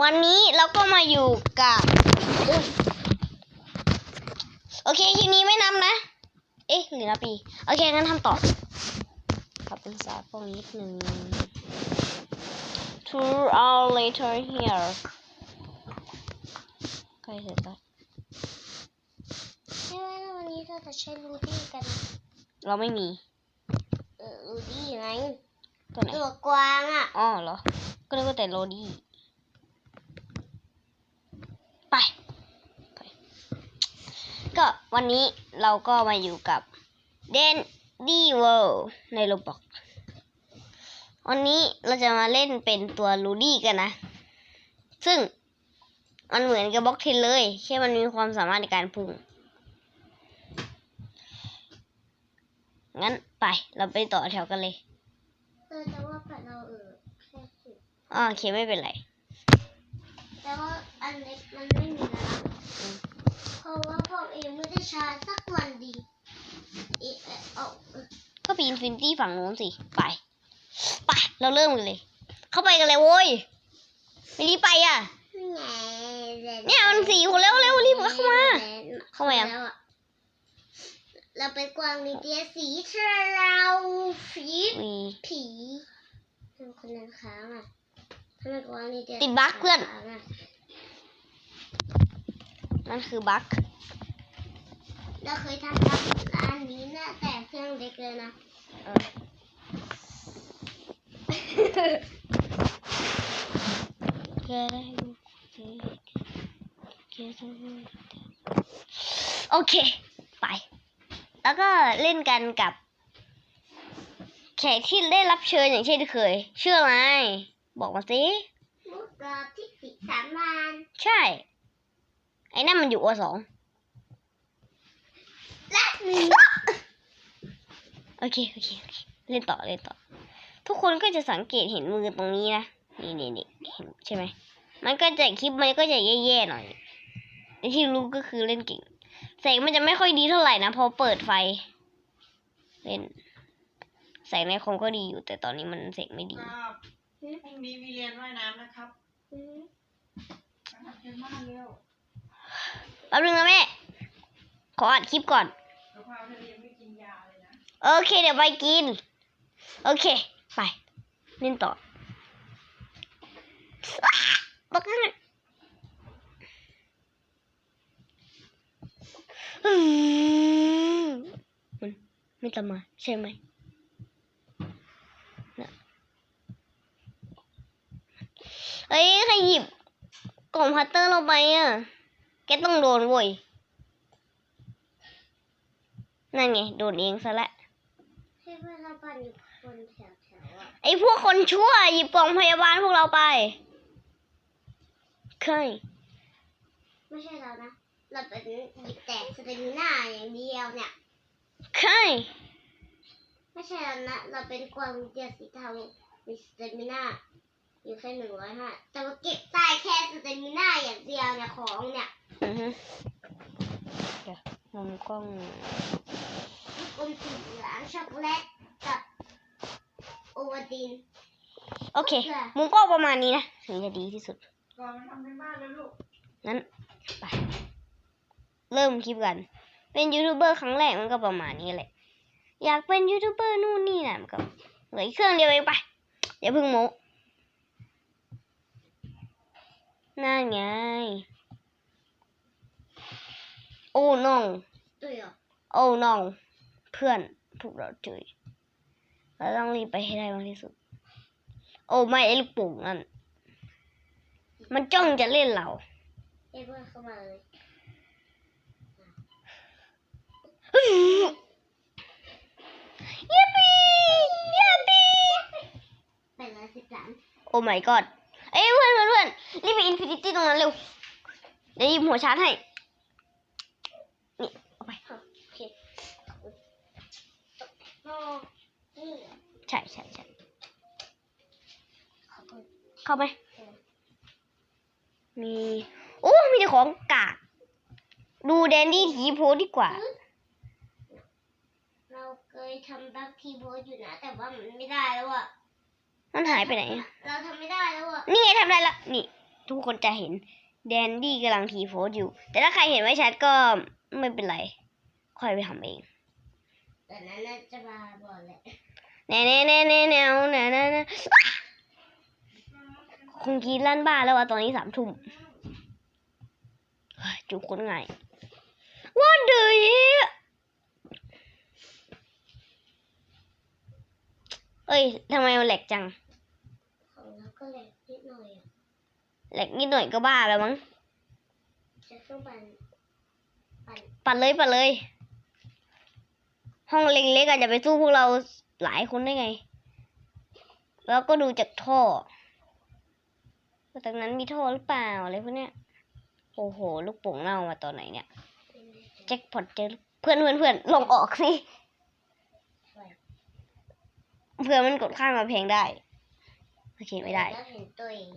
วันนี้เราก็มาอยู่กับอุ๊ยโอเคทีนี้ไม่นำนะ เอ๊ะหรือนะปี โอเคงั้นทำต่อครับเป็นสายพวกนิดนึง Two hours later here ใกล้เสร็จแล้วใช่ไหมแล้ววันนี้เราจะใช้รูดี้กัน เราไม่มีเออรูดี้ไงตัวไหนตัวกวางอะ อ๋อเหรอ ก็นึกว่าแต่โรดี้ ไป ไป ก็วันนี้เราก็มาอยู่กับเดนดี้เวิลด์ในโรบอกวันนี้เราจะมาเล่นเป็นตัวลูดี้กันนะ ซึ่งมันเหมือนกับบล็อกเทนเลยแค่มันมีความสามารถในการพุ่ง งั้นไปเราไปต่อแถวกันเลยเออแต่ว่าผัดเราเออแค่สิบอ๋อโอเคไม่เป็นไร แต่ว่าอันเล็กมันไม่ ราะว่าพ่อเองไม่ได้ใช้สักวันดีเอะเอะเอาเออก็ไปอินฟินิตี้ฝั่งนู้นสิ ไป ไป เราเริ่มกันเลย เข้าไปกันเลยโว้ย ไม่รีบไปอะนี่ไงเนี่ยมันสี่คนแล้วเร็วรีบเข้ามา เข้ามายังแล้วอะเราเป็นกวางมีเดียสีเทาผีวีผีทำไมคนนั้นค้างอะทำไมกวางมีเดียติดบั๊กเพื่อนค้างอะ นั่นคือบั๊กเราเคยทำร้านร้านนี้นะแต่เครื่องเล็กเลยนะเออแกได้ดูแกแกได้ดูโอเค ไป แล้วก็เล่นกันกับแขกที่ได้รับเชิญอย่างเช่นเคย ชื่ออะไร บอกมาสิมุกกรอบที่ติดสามวัน ใช่ ไอ้นั่นมันอยู่อสองและหนึ่งโอเคโอเคโอเคเล่นต่อเล่นต่อ ทุกคนก็จะสังเกตเห็นมือตรงนี้นะนี่นี่นี่เห็นใช่ไหมมันก็จะคลิปมันก็จะแย่ๆหน่อยแต่ที่รู้ก็คือเล่นเก่งแสงมันจะไม่ค่อยดีเท่าไหร่นะพอเปิดไฟ เล่นแสงในคอมก็ดีอยู่ แต่ตอนนี้มันแสงไม่ดีครับพรุ่งนี้มีเรียนว่ายน้ำนะครับอืมมาทำเชิญบ้านเร็ว แป๊บนึงนะแม่ ขออัดคลิปก่อนเพราทะเลไม่กินยาเลยนะโอเคเดี๋ยวไปกิน โอเค ไปเล่นต่ออ้าตกนั่นมันไม่ตามมาใช่ไหมเอ้ยใครหยิบกล่องพัตเตอร์เราไปอะ แกต้องโดนเว้ย นั่นไง โดนเองซะและให้เพื่อนเราปั่นอยู่บนแถวแถวๆอะไอ้พวกคนชั่ว หยิบกล่องพยาบาลพวกเราไปเคยไม่ใช่เรานะ เราเป็นหยิบแต่สเตมิน่าอย่างเดียวเนี่ยเคยไม่ใช่เรานะ เราเป็นกวางมีเดียสีเทามีสเตมิน่าอยู่แค่หนึ่งร้อยห้าแต่ว่าเก็บได้แค่สเตมิน่าอย่างเดียวเนี่ยของเนี่ย อือฮึเดี๋ยวมุมกล้องกลมสีเหลืองช็อกโกแลตกับโอวัลตินโอเค มุมกล้องประมาณนี้นะ ถึงจะดีที่สุดก่อนมาทำเป็นบ้านแล้วลูกงั้นไปเริ่มคลิปกัน เป็นยูทูบเบอร์ครั้งแรกมันก็ประมาณนี้แหละ อยากเป็นยูทูบเบอร์นู่นนี่นะมันก็เหลืออีกเครื่องเดียวเองไปอย่าเพิ่งโมนั่นไง โอ้น้องตัวเหรอโอ้น้อง เพื่อนถูกเราเจอเราต้องรีบไปให้ได้มากที่สุด โอ้ไม่ไอ้ลูกโป่งนั่นมันจ้องจะเล่นเราเอ้ยเพื่อนเข้ามาเลยยิปปี้ยิปปี้ไปเลยสิบล้านโอ้ my god เอ้ยเพื่อนเพื่อนเพื่อนรีบไปอินฟินิตี้ตรงนั้นเร็วเดี๋ยวหยิบหัวชาร์จให้ เข้าไปมีโอ้มีแต่ของกากดูแดนดี้ทีโพดีกว่า เราเคยทำแบบกทีโพอยู่นะ แต่ว่ามันไม่ได้แล้วอะมันหายไปไหนเราทำไม่ได้แล้วอะนี่ไงทำได้ละนี่ ทุกคนจะเห็น แดนดี้กำลังทีโพสอยู่ แต่ถ้าใครเห็นไม่ชัดก็ไม่เป็นไร ค่อยไปทำเองแต่นั้นจะมาบอกแหละแน่แน่แน่แน่แน่แน่แน่ คงกินลั่นบ้านแล้วว่าตอนนี้สามทุ่มเฮ้ยจุกคนง่าย What the hell เอ้ยทำไมมันแหลกจังของเราก็เล็กนิดหน่อยอะแหลกนิดหน่อยก็บ้าแล้วมั้งจะเครื่องปั่นปั่นปัดเลยปัดเลย ห้องเล็กๆอาจจะไปสู้พวกเราหลายคนได้ไง แล้วก็ดูจากท่อว่า ตรงนั้นมีท่อหรือเปล่าอะไรพวกเนี้ย โอ้โห ลูกโป่งเน่ามาตอนไหนเนี่ยเป็นไงแจ็คพอตเจอเพื่อนเพื่อนเพื่อนลงออกสิช่วยเพื่อมันกดข้ามมาเพลงได้โอเคไม่ได้ แล้วเห็นตัวเอง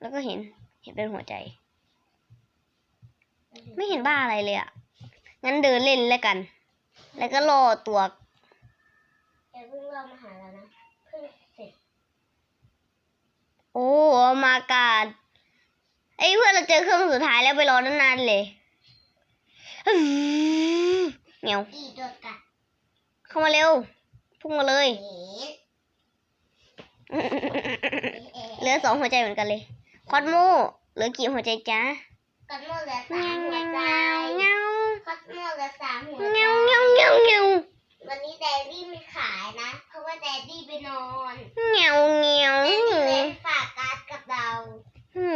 แล้วก็เห็นเห็นเป็นหัวใจแล้วไม่เห็นบ้าอะไรเลยอะ งั้นเดินเล่นแล้วกัน แล้วก็รอตัวแกเพิ่งเรามาหาแล้วนะเพิ่งเสร็จ โอ้มากาดไอ้ยเพื่อนเราเจอเครื่องสุดท้ายแล้วไปรอนานๆเลยอื้อเหนียวอีตัวกัดเข้ามาเร็ว พุ่งมาเลยเห็นเหลือสองหัวใจเหมือนกันเลย คอสโมเหลือกี่หัวใจจ๊ะคอสโมเหลือสามหัวใจเงาคอสโมเหลือสามหัวใจ เงาเงาเงาเงา วันนี้แดดดี้ไม่ขายนะ เพราะว่าแดดดี้ไปนอน เงาเงา แดดดี้เลยฝากการ์ดกับเรา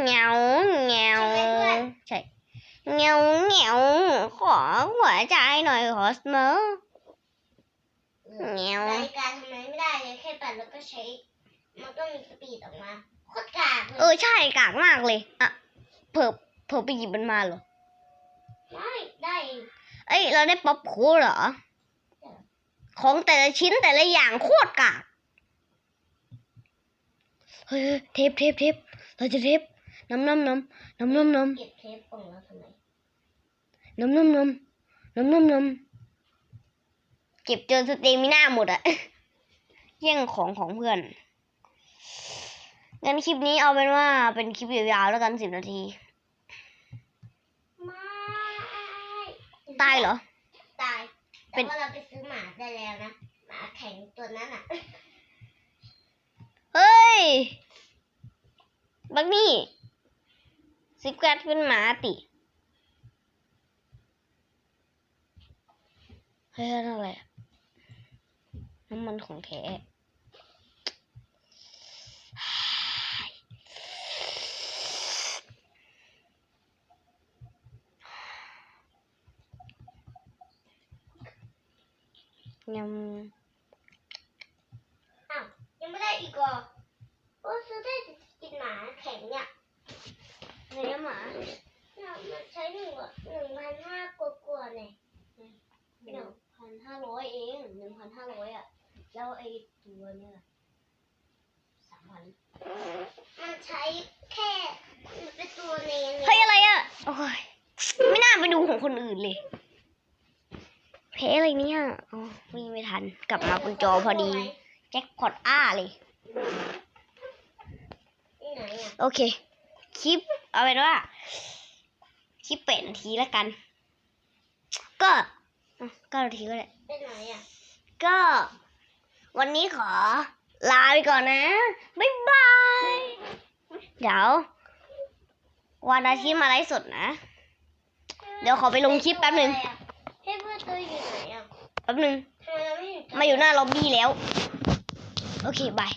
เงาเงา ใช่ไหมเพื่อน ใช่เงาเงาขอหัวใจหน่อยคอสโม เงี้ยว นาฬิกาทำไมไม่ได้เลยแค่ปั่นแล้วก็ใช้ มันก็มีสปีดออกมาโคตรกากเลเออยใช่กากมากเลยอะเผิบเผิบไปหยิบมันมาเหรอไม่ได้เองเอ้ยเราได้ป๊อปโค้ดเหรอ ของแต่ละชิ้นแต่ละอย่างโคตรกากเฮ้ยเทปเทปเทปเราจะเทปน้ำน้ำน้ำน้ำน้ำน้เก็บเทปของเราทำไมำน้ำน้ำน้ำน้ำน้ำน้ำ เก็บจนสเตมิน่าหมดอะแย่งของของเพื่อนงั้นคลิปนี้เอาเป็นว่าเป็นคลิปยาวๆแล้วกันสิบนาทีไม่ตายเหรอ ตายเป็แต่นว่าเราไปซื้อหมาได้แล้วนะ หมาแข็งตัวนั้นอะเฮ้ย บักนี่สิบกัดเป็นหมาติเฮ้ยนั่นอะไรอะ น้ำมันของแท้ยำอ้าวยังไม่ได้อีกเหรอโอ้ซื้อได้แต่กินหมาแข็งเนี่ยเนื้อหมาเนี่ยมันใช้หนึ่งหนึ่งพันห้ากว่าๆเนี่ยหนึ่งพันห้าร้อยเองหนึ่งพันห้าร้อยอะ แล้วไอ้ตัวเนี้ยสามพันมันใช้แค่มันเป็นตัวเนนเฮ้ยอะไรอะ โอ้ย ไม่น่าไปดูของคนอื่นเลย เพอะไรเนี่ยอ๋อวิ่งไม่ทัน กลับมาบนจอพอดี แจ็คพอตอ้าเลยที่ไหนอะโอเค คลิป เอาเป็นว่า คลิปเป็ดนาทีแล้วกัน ก็อะเก้านาทีก็ได้ เป็นไหนอะ ก็ วันนี้ขอลาไปก่อนนะ บ๊ายบาย เดี๋ยว วันอาทิตย์มาไลฟ์สดนะ เดี๋ยวขอไปลงคลิปแป๊บหนึ่งให้เพื่อนตัวอยู่ไหนอะแป๊บหนึ่งทำไมเราไม่เห็นมาอยู่หน้าล็อบบี้แล้ว โอเคบาย